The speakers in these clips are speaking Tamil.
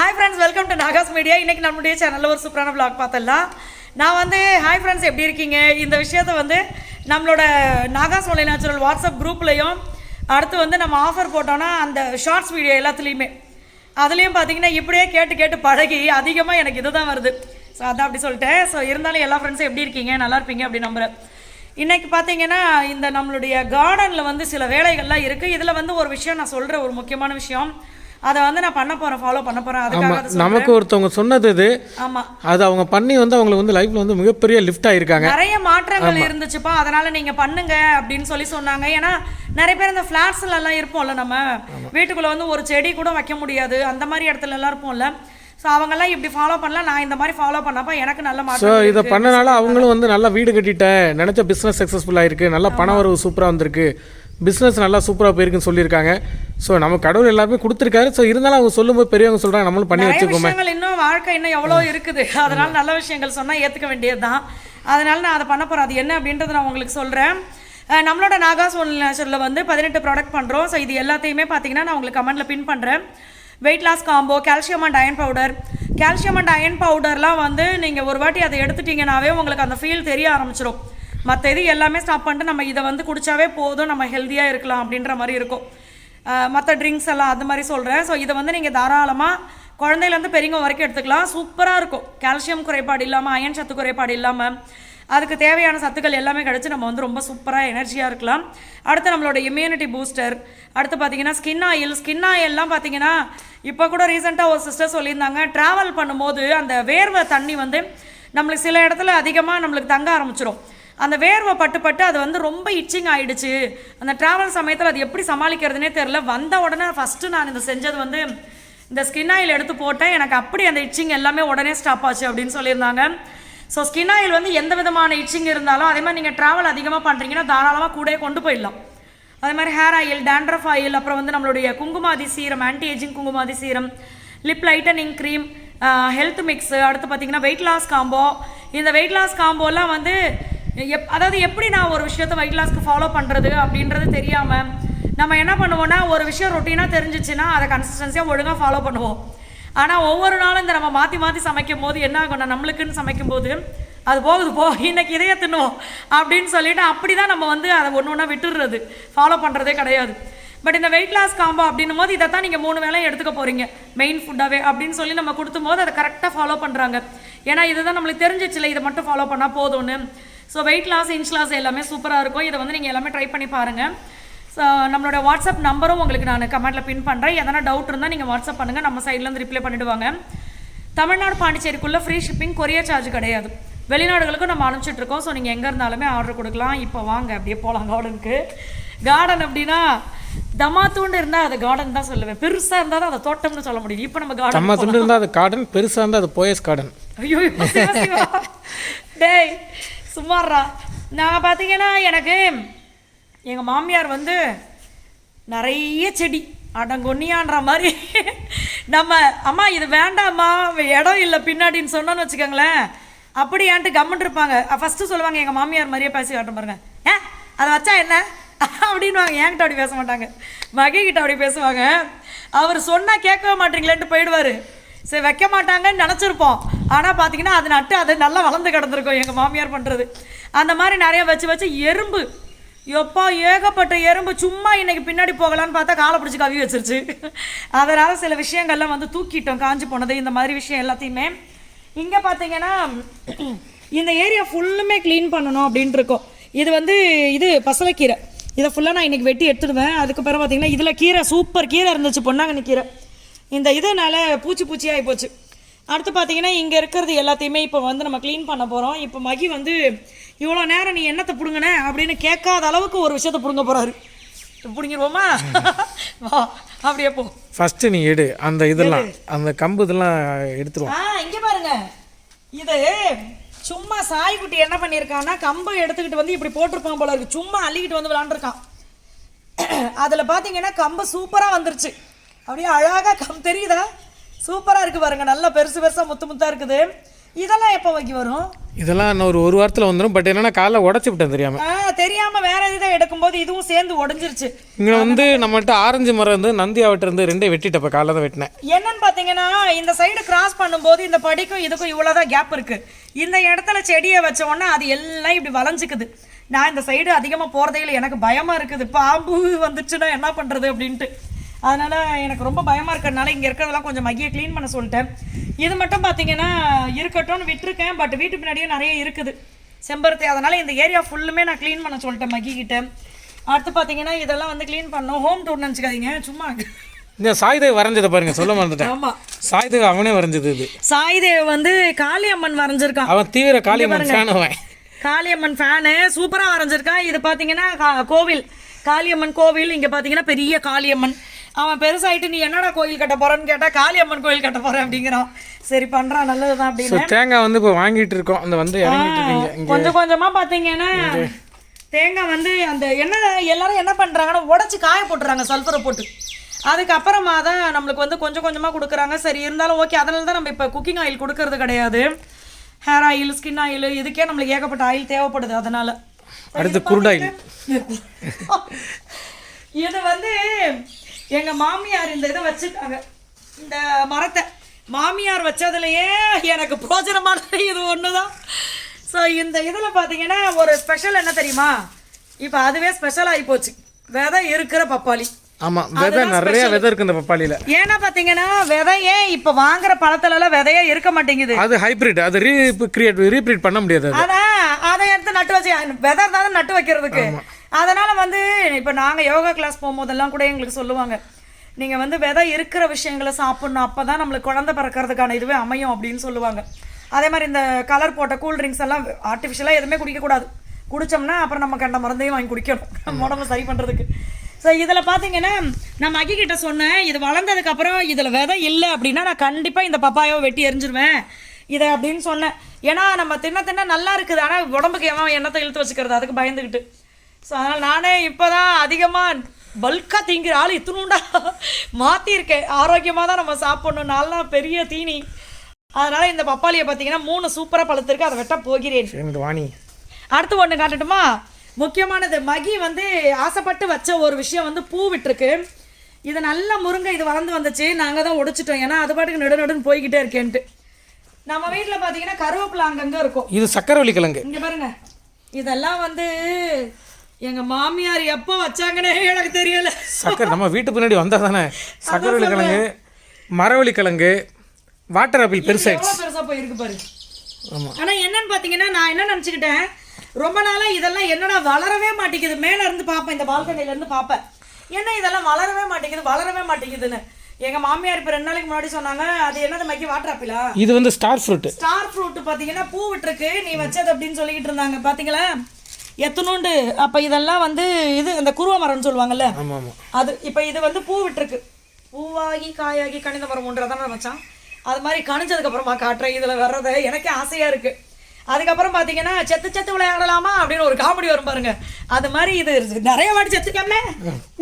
Hi friends welcome to Nagas media இன்னைக்கு நம்மளுடைய சேனலில் ஒரு சூப்பரான vlog பார்த்துடலாம். நான் வந்து ஹாய் ஃப்ரெண்ட்ஸ் எப்படி இருக்கீங்க? இந்த விஷயத்தை வந்து நம்மளோட நாகாஸ் ஒன்லை நேச்சுரல் வாட்ஸ்அப் குரூப்லேயும் அடுத்து வந்து நம்ம ஆஃபர் போட்டோன்னா அந்த ஷார்ட்ஸ் வீடியோ எல்லாத்துலேயுமே. அதுலேயும் பார்த்தீங்கன்னா இப்படியே கேட்டு கேட்டு பழகி அதிகமாக எனக்கு இதுதான் வருது. ஸோ அதான் அப்படி சொல்லிட்டேன். ஸோ இருந்தாலும் எல்லா ஃப்ரெண்ட்ஸும் எப்படி இருக்கீங்க? நல்லா இருப்பீங்க அப்படி நம்புகிறேன் இன்றைக்கி பார்த்தீங்கன்னா இந்த நம்மளுடைய கார்டனில் வந்து சில வேலைகள்லாம் இருக்குது இதில் வந்து ஒரு விஷயம் நான் சொல்கிற ஒரு முக்கியமான விஷயம். அதை வந்து நான் பண்ண போகிறேன் ஃபாலோ பண்ண போகிறேன் அதுக்காக. நமக்கு ஒருத்தவங்க சொன்னது இது. ஆமாம் அது அவங்க பண்ணி வந்து அவங்களுக்கு வந்து லைஃப்ல வந்து மிகப்பெரிய லிஃப்ட் ஆயிருக்காங்க. நிறைய மாற்றங்கள் இருந்துச்சுப்பா அதனால நீங்க பண்ணுங்க அப்படின்னு சொல்லி சொன்னாங்க. ஏன்னா நிறைய பேர் இந்த ஃபிளாட்ஸ்ல எல்லாம் இருப்போம்ல நம்ம. வீட்டுக்குள்ள வந்து ஒரு செடி கூட வைக்க முடியாது. அந்த மாதிரி இடத்துல எல்லாம் இருப்போம்ல. ஸோ அவங்கெல்லாம் இப்படி ஃபாலோ பண்ணலாம். நான் இந்த மாதிரி ஃபாலோ பண்ணப்ப எனக்கு நல்ல ஸோ மாற்றம் இதை பண்ணனால அவங்களும் வந்து நல்லா வீடு கட்டிட்டேன். நினச்ச பிஸ்னஸ் சக்ஸஸ்ஃபுல்லாக இருக்குது நல்லா பண வரவு சூப்பராக வந்திருக்கு. பிஸ்னஸ் நல்லா சூப்பராக போயிருக்குன்னு சொல்லியிருக்காங்க. ஸோ நம்ம கடவுள் எல்லாருமே கொடுத்துருக்காரு. ஸோ இருந்தாலும் அவங்க சொல்லும்போது பெரியவங்க சொல்கிறாங்க நம்மளும் பண்ணி வச்சுக்கோமே. விஷயங்கள் இன்னும் வாழ்க்கை இன்னும் எவ்வளோ இருக்குது. அதனால நல்ல விஷயங்கள் சொன்னா ஏத்துக்க வேண்டியதுதான். அதனால நான் அதை பண்ண போறேன். அது என்ன அப்படின்றத நான் உங்களுக்கு சொல்றேன். அஹ் நம்மளோட நாகாஸ் ஒன் நேச்சரில் வந்து பதினெட்டு ப்ராடக்ட் பண்ணுறோம் ஸோ இது எல்லாத்தையுமே பார்த்தீங்கன்னா நான் உங்களுக்கு கமெண்ட்ல பின் பண்ணுறேன் weight loss combo calcium and iron powder calcium and iron பவுடர்லாம் வந்து நீங்கள் ஒரு வாட்டி அதை எடுத்துட்டீங்கனாவே உங்களுக்கு அந்த ஃபீல் தெரிய ஆரம்பிச்சிடும் மற்ற இது எல்லாமே ஸ்டாப் பண்ணிட்டு நம்ம இதை வந்து குடித்தாவே போதும் நம்ம ஹெல்த்தியாக இருக்கலாம் அப்படின்ற மாதிரி இருக்கும். மற்ற ட்ரிங்க்ஸ் எல்லாம் அது மாதிரி சொல்கிறேன் ஸோ இதை வந்து நீங்கள் தாராளமாக குழந்தையிலேருந்து பெரியவங்க வரைக்கும் எடுத்துக்கலாம். சூப்பராக இருக்கும். கால்சியம் குறைபாடு இல்லாமல் அயன் சத்து குறைபாடு இல்லாமல் அதுக்கு தேவையான சத்துக்கள் எல்லாமே கிடச்சி நம்ம வந்து ரொம்ப சூப்பராக எனர்ஜியாக இருக்கலாம். அடுத்து நம்மளோட இம்யூனிட்டி பூஸ்டர் அடுத்து பார்த்தீங்கன்னா ஸ்கின் ஆயில் ஸ்கின் ஆயில்லாம் பார்த்தீங்கன்னா இப்போ கூட ரீசெண்டாக ஒரு சிஸ்டர் சொல்லியிருந்தாங்க ட்ராவல் பண்ணும்போது அந்த வேர்வை தண்ணி வந்து நம்மளுக்கு சில இடத்துல அதிகமாக நம்மளுக்கு தங்க ஆரம்பிச்சிடும் அந்த வேர்வை பட்டு பட்டு அது வந்து ரொம்ப இச்சிங் ஆயிடுச்சு. அந்த ட்ராவல் சமயத்தில் அது எப்படி சமாளிக்கிறதுனே தெரில வந்த உடனே ஃபஸ்ட்டு நான் இந்த செஞ்சது வந்து இந்த ஸ்கின் ஆயில் எடுத்து போட்டேன். எனக்கு அப்படி அந்த இச்சிங் எல்லாமே உடனே ஸ்டாப் ஆச்சு அப்படின்னு சொல்லியிருந்தாங்க. ஸோ ஸ்கின் ஆயில் வந்து எந்த விதமான இச்சிங் இருந்தாலும் அதே மாதிரி நீங்கள் ட்ராவல் அதிகமாக பண்ணுறீங்கன்னா தாராளமாக கூட கொண்டு போயிடலாம். அதே மாதிரி ஹேர் ஆயில் டேண்ட்ரஃப் ஆயில் அப்புறம் வந்து நம்மளுடைய Kumkumadi serum anti ageing Kumkumadi serum lip lightening cream health mix அடுத்து பார்த்தீங்கன்னா வெயிட் லாஸ் காம்போ இந்த வெயிட் லாஸ் காம்போலாம் வந்து எப் அதாவது எப்படி நான் ஒரு விஷயத்த வெயிட் லாஸ்க்கு ஃபாலோ பண்ணுறது அப்படின்றது தெரியாமல் நம்ம என்ன பண்ணுவோம்னா ஒரு விஷயம் ரொட்டீனாக தெரிஞ்சிச்சுன்னா அதை கன்சிஸ்டன்சியாக ஒழுங்காக ஃபாலோ பண்ணுவோம். ஆனால் ஒவ்வொரு நாளும் இந்த நம்ம மாற்றி மாற்றி சமைக்கும் போது என்ன ஆகும்னா நம்மளுக்குன்னு சமைக்கும் போது அது போகுது போ இன்னைக்கு இதையே தின்னுவோம் அப்படின்னு சொல்லிட்டு அப்படி தான் நம்ம வந்து அதை ஒன்று ஒன்றா விட்டுடுறது ஃபாலோ பண்ணுறதே கிடையாது. பட் இந்த வெயிட் லாஸ் காம்போ அப்படின்னும் போது இதை தான் நீங்கள் மூணு வேளையும் எடுத்துக்க போகிறீங்க மெயின் ஃபுட்டாகவே அப்படின்னு சொல்லி நம்ம கொடுத்தும் போது அதை கரெக்டாக ஃபாலோ பண்ணுறாங்க ஏன்னா இதுதான் நம்மளுக்கு தெரிஞ்சிச்சுல இதை மட்டும் ஃபாலோ பண்ணால் போதும்னு. So weight loss inch loss எல்லாமே சூப்பராக இருக்கும். இதை வந்து நீங்கள் எல்லாமே ட்ரை பண்ணி பாருங்கள் ஸோ நம்மளோட வாட்ஸ்அப் நம்பரும் உங்களுக்கு நான் கமெண்ட்டில் பின் பண்ணுறேன் எதனா டவுட் இருந்தால் நீங்கள் வாட்ஸ்அப் பண்ணுங்கள் நம்ம சைட்லேருந்து ரிப்ளை பண்ணிவிடுவாங்க தமிழ்நாடு பாண்டிச்சேரிக்குள்ளே ஃப்ரீ ஷிப்பிங் கொரியர் சார்ஜ் கிடையாது. வெளிநாடுகளுக்கும் நம்ம அனுப்பிச்சிட்டு இருக்கோம். ஸோ நீங்கள் எங்கே இருந்தாலுமே ஆர்டர் கொடுக்கலாம். இப்போ வாங்க அப்படியே போகலாம் கார்டனுக்கு கார்டன் அப்படின்னா தமாத்தூண்டு இருந்தால் அது கார்டன் தான் சொல்லுவேன். பெருசாக இருந்தால் தான் அதை தோட்டம்னு சொல்ல முடியும். இப்போ நம்ம கார்டன் நம்ம துண்டு இருந்தால் அது கார்டன் பெருசாக இருந்தால் அது போயஸ் கார்டன் ஐயோ. டேய் சுமாரா நான் பார்த்தீங்கன்னா எனக்கு எங்கள் மாமியார் வந்து நிறைய செடி அடங்கொன்னியான்ற மாதிரி நம்ம அம்மா இது வேண்டாம்மா இடம் இல்லை பின்னாடின்னு சொன்னோன்னு வச்சுக்கோங்களேன். அப்படியான்ட்டு கம்முன்னு இருப்பாங்க. ஃபஸ்ட்டு சொல்லுவாங்க எங்கள் மாமியார் மாதிரியே பேசி காட்ட பாருங்க. ஏ அதை வச்சா என்ன? அப்படின்வாங்க என்கிட்ட அப்படி பேச மாட்டாங்க. மகிகிட்ட அப்படி பேசுவாங்க. அவர் சொன்னால் கேட்கவே மாட்டீங்களேன்ட்டு போயிடுவார். சரி வைக்க மாட்டாங்கன்னு நினச்சிருப்போம். ஆனால் பார்த்தீங்கன்னா அது நட்டு அது நல்லா வளர்ந்து கிடந்திருக்கும் எங்கள் மாமியார் பண்ணுறது அந்த மாதிரி நிறைய வச்சு வச்சு எறும்பு. எப்பா ஏகப்பட்ட எறும்பு. சும்மா இன்றைக்கி பின்னாடி போகலான்னு பார்த்தா காலை பிடிச்சி கவி வச்சிருச்சு. அதனால் சில விஷயங்கள்லாம் வந்து தூக்கிட்டோம் காஞ்சி போனது இந்த மாதிரி விஷயம் எல்லாத்தையுமே. இங்கே பார்த்தீங்கன்னா இந்த ஏரியா ஃபுல்லுமே க்ளீன் பண்ணணும் அப்படின்ட்டு இருக்கோம். இது வந்து இது பசலைக்கீரை. இதை ஃபுல்லாக நான் இன்றைக்கி வெட்டி எடுத்துடுவேன். அதுக்கப்புறம் பார்த்தீங்கன்னா இதில் கீரை சூப்பர் கீரை இருந்துச்சு பொன்னாங்கண்ணி கீரை. இந்த இதனால பூச்சி பூச்சியாகி போச்சு. அடுத்து பார்த்தீங்கன்னா இங்கே இருக்கிறது எல்லாத்தையுமே இப்போ வந்து நம்ம க்ளீன் பண்ண போகிறோம் இப்போ மகி வந்து இவ்வளோ நேரம் நீ என்னத்தை பிடுங்கின? அப்படின்னு கேட்காத அளவுக்கு ஒரு விஷயத்த பிடுங்க போகிறாரு பிடுங்கிடுவோமா வா அப்படியே போ. ஃபஸ்ட்டு நீ எடு. அந்த இதெல்லாம் அந்த கம்பு இதெல்லாம் எடுத்துருவோம் ஆ இங்கே பாருங்க. இது சும்மா சாய்க்குட்டி என்ன பண்ணியிருக்கான்னா கம்பை எடுத்துக்கிட்டு வந்து இப்படி போட்டிருப்பான் போல இருக்கு. சும்மா அள்ளிக்கிட்டு வந்து விளாண்டுருக்கான். அதில் பார்த்தீங்கன்னா கம்பு சூப்பராக வந்துருச்சு. அப்படியே அழகாக கம் தெரியுதா? சூப்பரா இருக்கு பாருங்க. நல்லா பெருசு பெருசா முத்து முத்தா இருக்குது. இதெல்லாம் எப்போ வைக்க வரும்? இதெல்லாம் இன்னும் ஒரு ஒரு வாரத்தில் வந்துடும் பட் என்னன்னா காலைல உடச்சி விட்டேன் தெரியாமல் ஆ, தெரியாம வேற எதுவும் எடுக்கும்போது இதுவும் சேர்ந்து உடைஞ்சிருச்சு. இங்கே வந்து நம்மகிட்ட ஆரஞ்சு மரம் இருந்து நந்தியாவட்ட இருந்து ரெண்டே வெட்டிட்டேன் இப்போ காலைல தான் வெட்டினேன். என்னன்னு பாத்தீங்கன்னா இந்த சைடு கிராஸ் பண்ணும்போது இந்த படிக்கும் இதுக்கும் இவ்வளவுதான் கேப் இருக்கு. இந்த இடத்துல செடியை வச்ச உடனே அது எல்லாம் இப்படி வளைஞ்சுக்குது. நான் இந்த சைடு அதிகமா போறதே இல்லை. எனக்கு பயமா இருக்குது. பாம்பு வந்துச்சுன்னா என்ன பண்றது அப்படின்ட்டு. அதனால எனக்கு ரொம்ப பயமா இருக்கிறதுனால இங்க இருக்கிறதெல்லாம் கொஞ்சம் மகிய க்ளீன் பண்ண சொல்லிட்டேன். இது மட்டும் பாத்தீங்கன்னா இருக்கட்டும்னு விட்டுருக்கேன் பட் வீட்டு பின்னாடியே நிறைய இருக்குது. செம்பருத்தி அதனால இந்த ஏரியா ஃபுல்லுமே நான் க்ளீன் பண்ண சொல்லிட்டேன் மகி கிட்ட. அடுத்து பாத்தீங்கன்னா இதெல்லாம் வந்து க்ளீன் பண்ணோம் ஹோம் டூர் நினச்சிக்காதீங்க. சும்மா இந்த சாய்தேவ் வரைஞ்சதை பாருங்க. சொல்ல மறந்துட்டேன். ஆமா. சாய்தேவ் அவனே வரைஞ்சது இது. சாய்தேவ் வந்து காளியம்மன் வரைஞ்சிருக்கான். அவன் தீவிர காளியம்மன் ஃபேன் அவன். காளியம்மன் ஃபேனு சூப்பரா வரைஞ்சிருக்கான். இது பாத்தீங்கன்னா கா- கோவில். காளியம்மன் கோவில். இங்க பாத்தீங்கன்னா பெரிய காளியம்மன். அவன் பெருசாயிட்டு நீ என்னடா கோயில் கட்ட போறன்னு கேட்டா காளியம்மன் கோயில் கட்ட போறேன் அப்படிங்கிறான். சரி பண்றான் நல்லதுதான் அப்படின்னு. தேங்காய் வந்து இப்போ வாங்கிட்டு இருக்கோம். அந்த வந்து கொஞ்சம் கொஞ்சமா பாத்தீங்கன்னா தேங்காய் வந்து அந்த என்ன எல்லாரும் என்ன பண்றாங்கன்னா உடைச்சு காய போட்டுறாங்க சல்ஃபரை போட்டு. அதுக்கப்புறமா தான் நம்மளுக்கு வந்து கொஞ்சம் கொஞ்சமா கொடுக்குறாங்க. சரி இருந்தாலும் ஓகே அதனால தான் நம்ம இப்போ குக்கிங் ஆயில் கொடுக்கறது கிடையாது. ஹேர் ஆயில் ஸ்கின் ஆயில் இதுக்கே நம்மளுக்கு ஏகப்பட்ட ஆயில் தேவைப்படுது அதனால. அடுத்து குருடாயில். இது வந்து எங்க மாமியார் இந்த இதை வச்சுட்டாங்க இந்த மரத்தை. மாமியார் வச்சதுலயே எனக்கு பிரோஜனமானது இது ஒண்ணுதான். ஸோ இந்த இதில் பார்த்தீங்கன்னா ஒரு ஸ்பெஷல் என்ன தெரியுமா? இப்போ அதுவே ஸ்பெஷல் ஆகி போச்சு. விதை இருக்கிற பப்பாளி. ஆமாம் விதை நிறைய விதை இருக்கு இந்த பப்பாளியில். ஏன்னா பார்த்தீங்கன்னா விதையே இப்போ வாங்குற பழத்துலலாம் விதையே இருக்க மாட்டேங்குது. அது ஹைப்ரிட் அது ரீ கிரியேட் ரீப்ரீட் பண்ண முடியாது அது. அதான் அதை எடுத்து நட்டு வச்சு விதை தான் நட்டு வைக்கிறதுக்கு. அதனால் வந்து இப்போ நாங்கள் யோகா கிளாஸ் போகும்போதெல்லாம் கூட எங்களுக்கு சொல்லுவாங்க நீங்கள் வந்து விதை இருக்கிற விஷயங்களை சாப்பிட்ணும். அப்போ தான் நம்மளுக்கு குழந்தை பிறக்கிறதுக்கான இதுவே அமையும் அப்படின்னு சொல்லுவாங்க. அதே மாதிரி இந்த கலர் போட்ட கூல் ட்ரிங்க்ஸ் எல்லாம் ஆர்டிஃபிஷியலாக எதுவுமே குடிக்கக்கூடாது குடித்தோம்னா அப்புறம் நம்ம கண்ட மருந்தையும் வாங்கி குடிக்கணும். நம்ம உடம்பு சரி பண்ணுறதுக்கு ஸோ இதில் பார்த்தீங்கன்னா நான் மகி கிட்ட சொன்னேன் இது வளர்ந்ததுக்கப்புறம் இதில் விதை இல்லை அப்படின்னா நான் கண்டிப்பாக இந்த பப்பாயாவை வெட்டி எரிஞ்சிருவேன். இதை அப்படின்னு சொன்னேன். ஏன்னா நம்ம தின்ன தின்ன நல்லா இருக்குது. ஆனால் உடம்புக்கு எவன் எண்ணத்தை இழுத்து வச்சுக்கிறது? அதுக்கு பயந்துக்கிட்டு ஸோ அதனால் நானே இப்போ தான் அதிகமாக பல்காக திங்கிற ஆள் இத்தினுண்டா மாற்றிருக்கேன் ஆரோக்கியமாக தான் நம்ம சாப்பிடணும். நல்லா பெரிய தீனி. அதனால் இந்த பப்பாளியை பார்த்தீங்கன்னா மூணு சூப்பராக பழுத்திருக்கு. அதை வெட்ட போகிறேன். வாணி. அடுத்து ஒன்று காட்டட்டுமா? முக்கியமானது மகி வந்து ஆசைப்பட்டு வச்ச ஒரு விஷயம் வந்து பூ விட்டுருக்கு. இது நல்ல முருங்கை இது வளர்ந்து வந்துச்சு. நாங்கள் தான் ஒடிச்சிட்டோம். ஏன்னா அது பாட்டுக்கு நடு நடுன்னு போய்கிட்டே இருக்கேன்ட்டு. நம்ம வீட்டில் பார்த்தீங்கன்னா கருவேப்பிலை அங்கங்கே இருக்கும். இது சக்கரவள்ளி கிழங்கு. இங்க பாருங்க. இதெல்லாம் வந்து எங்க மாமியார் எப்போ வச்சாங்கன்னே எனக்கு தெரியல. சக்கரை நம்ம வீட்டு பின்னாடி வந்தால் தானே சக்கரவள்ளி கிழங்கு மரவள்ளி கிழங்கு வாட்டர் ஆப்பிள் பெருசாயிடுச்சு பெருசா போயிருக்கு பாரு. ஆமா. ஆனா என்னன்னு பாத்தீங்கன்னா நான் என்ன நினைச்சுக்கிட்டேன் ரொம்ப நாளா இதெல்லாம் என்னடா வளரவே மாட்டேங்குது. மேல இருந்து பாப்பேன் இந்த பால்கனில இருந்து பாப்பேன். என்ன இதெல்லாம் வளரவே மாட்டேங்குது வளரவே மாட்டேங்குதுன்னு. எங்க மாமியார் இப்ப ரெண்டு நாளைக்கு முன்னாடி சொன்னாங்க அது என்னது மக்கி வாட்டர் ஆப்பிளா? இது வந்து ஸ்டார் ஃப்ரூட் ஸ்டார் ஃப்ரூட் பாத்தீங்கன்னா பூ விட்டுருக்கு நீ வச்சது அப்படின்னு சொல்லிக்கிட்டு இருந்தாங்க பாத்தீங்களா? எத்தனோண்டு? அப்ப இதெல்லாம் வந்து இது இந்த குருவ மரம்னு சொல்லுவாங்கல்ல அது இப்போ இது வந்து பூ விட்டுருக்கு. பூவாகி காயாகி கணித மரம் ஒன்றதானே மச்சான்? அது மாதிரி கணிஞ்சதுக்கு அப்புறமா காட்டுறேன். இதில் வர்றது எனக்கே ஆசையா இருக்கு. அதுக்கப்புறம் பார்த்தீங்கன்னா செத்து செத்து விளையாடலாமா அப்படின்னு ஒரு காமெடி வரும் பாருங்க. அது மாதிரி இது நிறைய வாட்டி செத்துக்காம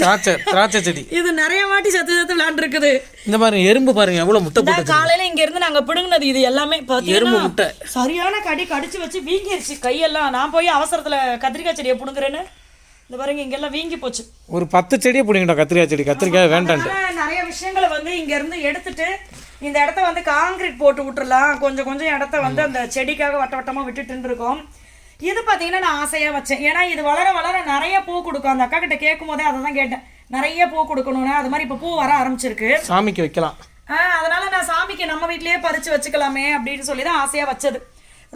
திராட்சை திராட்சை செடி. இது நிறைய வாட்டி செத்து செத்து விளையாண்டுருக்குது. இந்த மாதிரி எறும்பு பாருங்க எவ்வளோ முட்டை போட்டு காலையில இங்க இருந்து நாங்க பிடுங்கினது இது எல்லாமே எறும்பு முட்டை. சரியான கடி கடிச்சு வச்சு வீங்கிருச்சு கையெல்லாம். நான் போய் அவசரத்துல கத்திரிக்காய் செடியை பிடுங்குறேன்னு. இந்த பாருங்க இங்கெல்லாம் வீங்கி போச்சு. ஒரு பத்து செடியை பிடிங்கடா கத்திரிக்காய் செடி. கத்திரிக்காய் அதனால நிறைய விஷயங்களை வந்து இங்க இருந்து எடுத்துட்டு இந்த இடத்த வந்து காங்கிரீட் போட்டு விட்டுறலாம். கொஞ்சம் கொஞ்சம் இடத்த வந்து அந்த செடிக்காக வட்ட வட்டமா விட்டுட்டு இருக்கோம் இது பார்த்தீங்கன்னா நான் ஆசையா வச்சேன். ஏன்னா இது வளர வளர நிறைய பூ கொடுக்கும். அந்த அக்கா கிட்ட கேட்கும் போதே அதை தான் கேட்டேன். நிறைய பூ கொடுக்கணும்னு. அது மாதிரி இப்போ பூ வர ஆரம்பிச்சிருக்கு. சாமிக்கு வைக்கலாம். அதனால நான் சாமிக்கு நம்ம வீட்லயே பறிச்சு வச்சுக்கலாமே அப்படின்னு சொல்லி தான் ஆசையா வச்சது.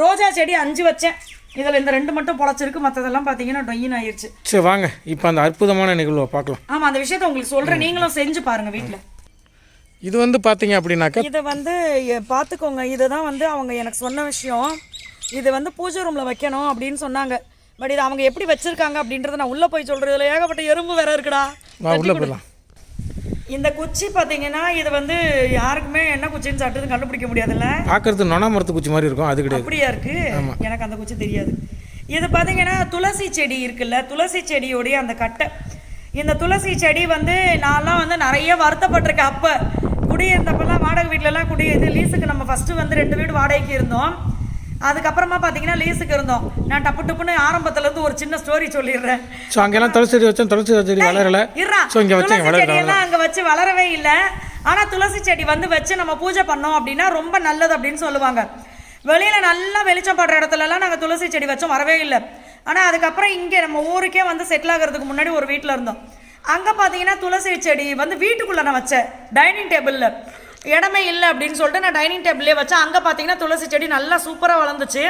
ரோஜா செடி அஞ்சு வச்சேன். இதுல இந்த ரெண்டு மட்டும் பொழைச்சிருக்கு. மற்றதெல்லாம் பார்த்தீங்கன்னா டொயின் ஆயிருச்சு. சரி வாங்க. இப்போ அந்த அற்புதமான நிகழ்வை பார்க்கலாம். ஆமா அந்த விஷயத்த உங்களுக்கு சொல்றேன். நீங்களும் செஞ்சு பாருங்க வீட்ல. இது வந்து பார்த்தீங்க அப்படின்னாக்கா இதை வந்து பார்த்துக்கோங்க இதுதான் வந்து அவங்க எனக்கு சொன்ன விஷயம். இது வந்து பூஜை ரூமில் வைக்கணும் அப்படின்னு சொன்னாங்க. பட் இது அவங்க எப்படி வச்சிருக்காங்க அப்படின்றத நான் உள்ளே போய் சொல்கிறதுல ஏகப்பட்ட எறும்பு வேற இருக்குடா. வா உள்ளே போயிடலாம். இந்த குச்சி பார்த்தீங்கன்னா இது வந்து யாருக்குமே என்ன குச்சின்னு சாப்பிட்டு கண்டுபிடிக்க முடியாதுல்ல? பார்க்கறது நொணா மரத்து குச்சி மாதிரி இருக்கும். அது கிடையாது அப்படியா இருக்கு? எனக்கு அந்த குச்சி தெரியாது. இது பார்த்தீங்கன்னா துளசி செடி இருக்குல்ல. துளசி செடியோடைய அந்த கட்டை. இந்த துளசி செடி வந்து நான்லாம் வந்து நிறைய வருத்தப்பட்டிருக்கேன் அப்போ. குடியிருந்தப்பெல்லாம் வாடகை வீட்டிலலாம் குடி இது லீஸுக்கு நம்ம ஃபஸ்ட்டு வந்து ரெண்டு வீடு வாடகைக்கு இருந்தோம். அதுக்கப்புறமா பார்த்தீங்கன்னா லீஸுக்கு இருந்தோம். நான் டப்பு டப்புன்னு ஆரம்பத்துலேருந்து ஒரு சின்ன ஸ்டோரி சொல்லிடுறேன். ஸோ அங்கெல்லாம் துளசி செடி வச்சோம். துளசி செடி வளரல. ஸோ இங்கே வளரல. செடியெல்லாம் அங்க வச்சு வளரவே இல்லை. ஆனா துளசி செடி வந்து வச்சு நம்ம பூஜை பண்ணோம் அப்படின்னா ரொம்ப நல்லது அப்படின்னு சொல்லுவாங்க. வெளியில நல்லா வெளிச்சம் படுற இடத்துல எல்லாம் நாங்க துளசி செடி வச்சோம் வரவே இல்லை. ஆனா அதுக்கப்புறம் இங்க நம்ம ஊருக்கே வந்து செட்டில் ஆகிறதுக்கு முன்னாடி ஒரு வீட்ல இருந்தோம். அங்கே பார்த்தீங்கன்னா துளசி செடி வந்து வீட்டுக்குள்ளே நான் வச்சேன். டைனிங் டேபிளில் இடமே இல்லை அப்படின்னு சொல்லிட்டு நான் டைனிங் டேபிளே வச்சேன். அங்கே பார்த்தீங்கன்னா துளசி செடி நல்லா சூப்பராக வளர்ந்துச்சு.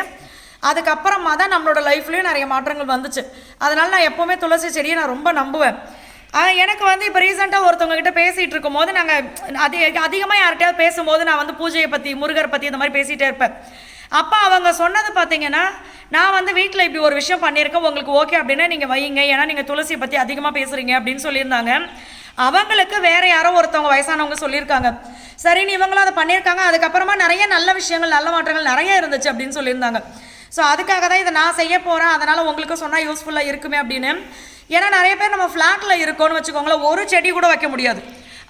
அதுக்கப்புறமா தான் நம்மளோட லைஃப்லேயும் நிறைய மாற்றங்கள் வந்துச்சு. அதனால் நான் எப்போவுமே துளசி செடியை நான் ரொம்ப நம்புவேன். எனக்கு வந்து இப்போ ரீசெண்டாக ஒருத்தவங்க கிட்ட பேசிகிட்டு இருக்கும்போது நாங்கள் அது அதிகமாக யார்கிட்டயாவது பேசும்போது நான் வந்து பூஜையை பற்றி முருகர் பற்றி இந்த மாதிரி பேசிகிட்டே இருப்பேன். அப்போ அவங்க சொன்னது பார்த்தீங்கன்னா நான் வந்து வீட்டில் இப்படி ஒரு விஷயம் பண்ணியிருக்கேன் உங்களுக்கு ஓகே அப்படின்னா நீங்கள் வையுங்க. ஏன்னா நீங்கள் துளசியை பற்றி அதிகமாக பேசுகிறீங்க அப்படின்னு சொல்லியிருந்தாங்க. அவங்களுக்கு வேற யாரோ ஒருத்தவங்க வயசானவங்க சொல்லியிருக்காங்க. சரின்னு இவங்களும் அதை பண்ணியிருக்காங்க. அதுக்கப்புறமா நிறைய நல்ல விஷயங்கள் நல்ல மாற்றங்கள் நிறைய இருந்துச்சு அப்படின்னு சொல்லியிருந்தாங்க. ஸோ அதுக்காக தான் இதை நான் செய்ய போகிறேன் அதனால் உங்களுக்கு சொன்னால் யூஸ்ஃபுல்லாக இருக்குமே அப்படின்னு. ஏன்னா நிறைய பேர் நம்ம ஃப்ளாட்டில் இருக்கோன்னு வச்சுக்கோங்களேன் ஒரு செடி கூட வைக்க முடியாது.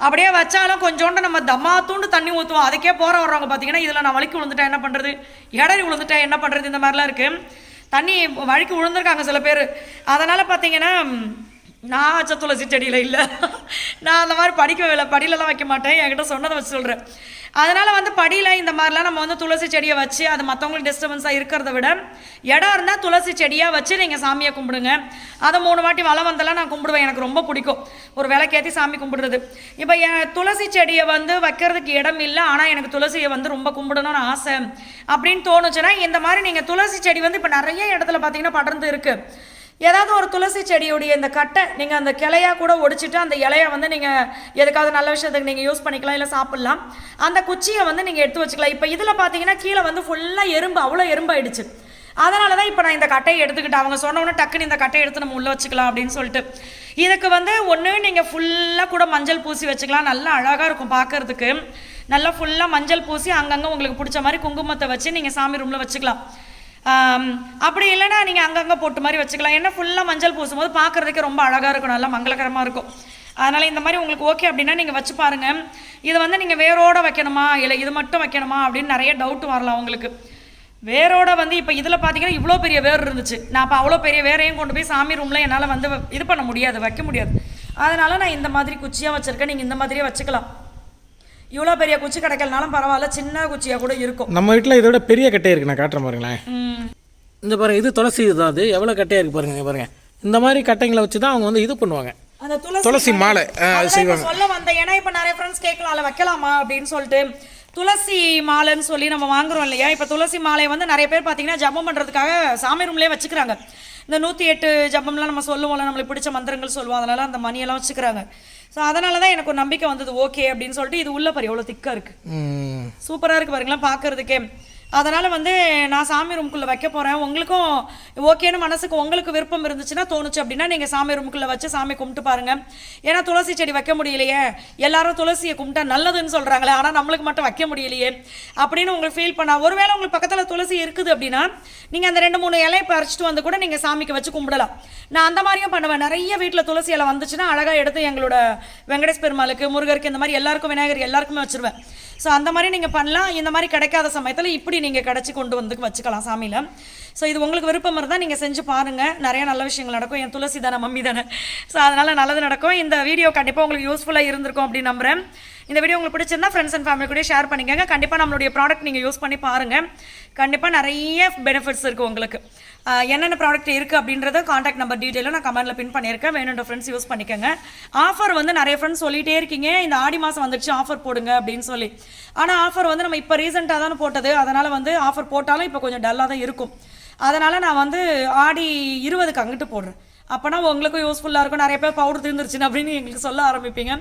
அப்படியே வச்சாலும் கொஞ்சோண்டு நம்ம தம்மா தூண்டு தண்ணி ஊற்றுவோம் அதுக்கே போகிற வர்றவங்க பார்த்தீங்கன்னா இதில் நான் வலிக்கு விழுந்துட்டேன் என்ன பண்ணுறது இடறி விழுந்துட்டேன் என்ன பண்ணுறது இந்த மாதிரிலாம் இருக்குது தண்ணி வழிக்கு விழுந்திருக்காங்க சில பேர். அதனால் பார்த்தீங்கன்னா நான் வச்ச துளசி செடியில் இல்லை. நான் அந்த மாதிரி படிக்க இல்லை படியிலலாம் வைக்க மாட்டேன். என்கிட்ட சொன்னதை வச்சு சொல்கிறேன் அதனால் வந்து படியில் இந்த மாதிரிலாம் நம்ம வந்து துளசி செடியை வச்சு அது மற்றவங்களுக்கு டிஸ்டர்பன்ஸாக இருக்கிறத விட இடம் இருந்தால் துளசி செடியாக வச்சு நீங்கள் சாமியை கும்பிடுங்க. அதை மூணு வாட்டி வளம் வந்தெல்லாம் நான் கும்பிடுவேன். எனக்கு ரொம்ப பிடிக்கும். ஒரு விளக்கேற்றி சாமி கும்பிடுறது. இப்போ என் துளசி செடியை வந்து வைக்கிறதுக்கு இடம் இல்லை ஆனால் எனக்கு துளசியை வந்து ரொம்ப கும்பிடணும்னு ஆசை. அப்படின்னு தோணுச்சுன்னா இந்த மாதிரி நீங்கள் துளசி செடி வந்து இப்போ நிறைய இடத்துல பார்த்தீங்கன்னா படர்ந்து இருக்குது ஏதாவது ஒரு துளசி செடியுடைய இந்த கட்டை நீங்கள் அந்த கிளையாக கூட ஒடிச்சிட்டு அந்த இலையை வந்து நீங்கள் எதுக்காவது நல்ல விஷயத்துக்கு நீங்கள் யூஸ் பண்ணிக்கலாம் இல்லை சாப்பிட்லாம். அந்த குச்சியை வந்து நீங்கள் எடுத்து வச்சுக்கலாம். இப்போ இதில் பார்த்தீங்கன்னா கீழே வந்து ஃபுல்லாக எறும்பு அவ்வளோ எறும்பாயிடுச்சு. அதனால தான் இப்போ நான் இந்த கட்டையை எடுத்துக்கிட்டேன். அவங்க சொன்னோன்னே டக்குன்னு இந்த கட்டையை எடுத்து நம்ம உள்ளே வச்சுக்கலாம் அப்படின்னு சொல்லிட்டு. இதுக்கு வந்து ஒன்று நீங்கள் ஃபுல்லாக கூட மஞ்சள் பூசி வச்சுக்கலாம். நல்லா அழகாக இருக்கும் பார்க்கறதுக்கு நல்லா ஃபுல்லாக மஞ்சள் பூசி அங்கங்கே உங்களுக்கு பிடிச்ச மாதிரி குங்குமத்தை வச்சு நீங்கள் சாமி ரூமில் வச்சுக்கலாம். அப்படி இல்லைன்னா நீங்கள் அங்கங்கே போட்டு மாதிரி வச்சுக்கலாம். ஏன்னா ஃபுல்லாக மஞ்சள் பூசும் போது பார்க்குறதுக்கே ரொம்ப அழகாக இருக்கும். நல்லா மங்களகரமாக இருக்கும். அதனால் இந்த மாதிரி உங்களுக்கு ஓகே அப்படின்னா நீங்கள் வச்சு பாருங்கள் இதை வந்து நீங்கள் வேரோட வைக்கணுமா? இல்லை இது மட்டும் வைக்கணுமா? அப்படின்னு நிறைய டவுட் வரலாம் உங்களுக்கு. வேரோட வந்து இப்போ இதில் பார்த்தீங்கன்னா இவ்வளோ பெரிய வேர் இருந்துச்சு. நான் அப்போ அவ்வளோ பெரிய வேரையும் கொண்டு போய் சாமி ரூமில் என்னால் வந்து இது பண்ண முடியாது வைக்க முடியாது. அதனால் நான் இந்த மாதிரி குச்சியாக வச்சுருக்கேன். நீங்கள் இந்த மாதிரியே வச்சுக்கலாம். இவ்வளோ பெரிய குச்சி கிடைக்கலனாலும் பரவாயில்ல சின்ன குச்சியாக கூட இருக்கும். நம்ம வீட்டில் இதோட பெரிய கட்டையாக இருக்குது நான் காட்டுறேன் பாருங்களேன். ம். இந்த பாருங்க இது துளசி இதுதான் அது எவ்வளோ கட்டையாக இருக்குது பாருங்க பாருங்க. இந்த மாதிரி கட்டைங்களை வச்சு தான் அவங்க வந்து இது பண்ணுவாங்க. அந்த துளசி துளசி மாலை இப்ப சொல்ல வந்தேன். ஏன்னா இப்ப நிறைய ஃப்ரெண்ட்ஸ் கேட்கலாம்ல வைக்கலாமா? அப்படின்னு சொல்லிட்டு துளசி மாலைன்னு சொல்லி நம்ம வாங்குறோம் இல்லையா? இப்ப துளசி மாலையை வந்து நிறைய பேர் பார்த்தீங்கன்னா ஜபம் பண்றதுக்காக சாமி ரூம்லயே வச்சுக்கிறாங்க. இந்த நூற்றி எட்டு ஜபம்லாம் நம்ம சொல்லுவோம்ல நம்மளுக்கு பிடிச்ச மந்திரங்கள் சொல்லுவோம் அதனால அந்த மணியெல்லாம் வச்சுக்கிறாங்க. ஸோ அதனால தான் எனக்கு ஒரு நம்பிக்கை வந்தது ஓகே அப்படின்னு சொல்லிட்டு இது உள்ள பாரு எவ்வளோ திக்காக இருக்கு. சூப்பராக இருக்கு பாருங்களேன் பார்க்கறதுக்கே. அதனால் வந்து நான் சாமி ரூம்குள்ளே வைக்க போகிறேன் உங்களுக்கும் ஓகேன்னு மனசுக்கு உங்களுக்கு விருப்பம் இருந்துச்சுன்னா தோணுச்சு அப்படின்னா நீங்கள் சாமி ரூமுக்குள்ளே வச்சு சாமி கும்பிட்டு பாருங்கள் ஏன்னா துளசி செடி வைக்க முடியலையே. எல்லாரும் துளசியை கும்பிட்டா நல்லதுன்னு சொல்கிறாங்களே ஆனால் நம்மளுக்கு மட்டும் வைக்க முடியலையே அப்படின்னு உங்களுக்கு ஃபீல் பண்ணா. ஒருவேளை உங்களுக்கு பக்கத்தில் துளசி இருக்குது அப்படின்னா நீங்கள் அந்த ரெண்டு மூணு இலையை பறிச்சிட்டு வந்து கூட நீங்கள் சாமிக்கு வச்சு கும்பிடலாம். நான் அந்த மாதிரியும் பண்ணுவேன். நிறைய வீட்டில் துளசி இலை வந்துச்சுன்னா அழகாக எடுத்து எங்களோட வெங்கடேஷ் பெருமாளுக்கு முருகருக்கு இந்த மாதிரி எல்லாருக்கும் விநாயகர் எல்லாருக்குமே வச்சுருவேன். ஸோ அந்த மாதிரி நீங்கள் பண்ணலாம். இந்த மாதிரி கிடைக்காத சமயத்தில் இப்படி நீங்கள் கிடச்சி கொண்டு வந்து வச்சுக்கலாம் சாமியில். ஸோ இது உங்களுக்கு விருப்பம் இருந்தால் நீங்கள் செஞ்சு பாருங்கள் நிறைய நல்ல விஷயங்கள் நடக்கும். என் துளசி தானே மம்மி தானே. ஸோ அதனால் நல்லது நடக்கும். இந்த வீடியோ கண்டிப்பாக உங்களுக்கு யூஸ்ஃபுல்லாக இருந்திருக்கும் அப்படின்னு நம்புறேன். இந்த வீடியோ உங்களுக்கு பிடிச்சிருந்தா ஃப்ரெண்ட்ஸ் அண்ட் ஃபேமிலி கூட ஷேர் பண்ணிக்கோங்க. கண்டிப்பாக நம்மளுடைய ப்ராடக்ட் நீங்கள் யூஸ் பண்ணி பாருங்கள் கண்டிப்பாக நிறைய பெனிஃபிட்ஸ் இருக்குது உங்களுக்கு. என்னென்ன ப்ராடக்ட் இருக்குது அப்படின்றத காண்டாக்ட் நம்பர் டீட்டெயிலும் நான் கமெண்ட்டில் பின் பண்ணியிருக்கேன். வேணுன்ற ஃப்ரெண்ட்ஸ் யூஸ் பண்ணிக்கோங்க. ஆஃபர் வந்து நிறைய ஃப்ரெண்ட்ஸ் சொல்லிட்டே இருக்கீங்க. இந்த ஆடி மாதம் வந்துடுச்சு ஆஃபர் போடுங்க அப்படின்னு சொல்லி. ஆனால் ஆஃபர் வந்து நம்ம இப்போ ரீசெண்டாக தானே போட்டது. அதனால் வந்து ஆஃபர் போட்டாலும் இப்போ கொஞ்சம் டல்லாக தான் இருக்கும். அதனால் நான் வந்து ஆடி இருபதுக்கு அங்கிட்டு போடுறேன். அப்போனா உங்களுக்கும் யூஸ்ஃபுல்லாக இருக்கும். நிறைய பேர் பவுடர் தீர்ந்துருச்சுன்னு அப்படின்னு எங்களுக்கு சொல்ல ஆரம்பிப்பீங்க.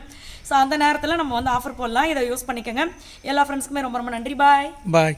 ஸோ அந்த நேரத்தில் நம்ம வந்து ஆஃபர் போடலாம். இதை யூஸ் பண்ணிக்கோங்க. எல்லா ஃப்ரெண்ட்ஸ்க்குமே ரொம்ப ரொம்ப நன்றி. பாய் பாய்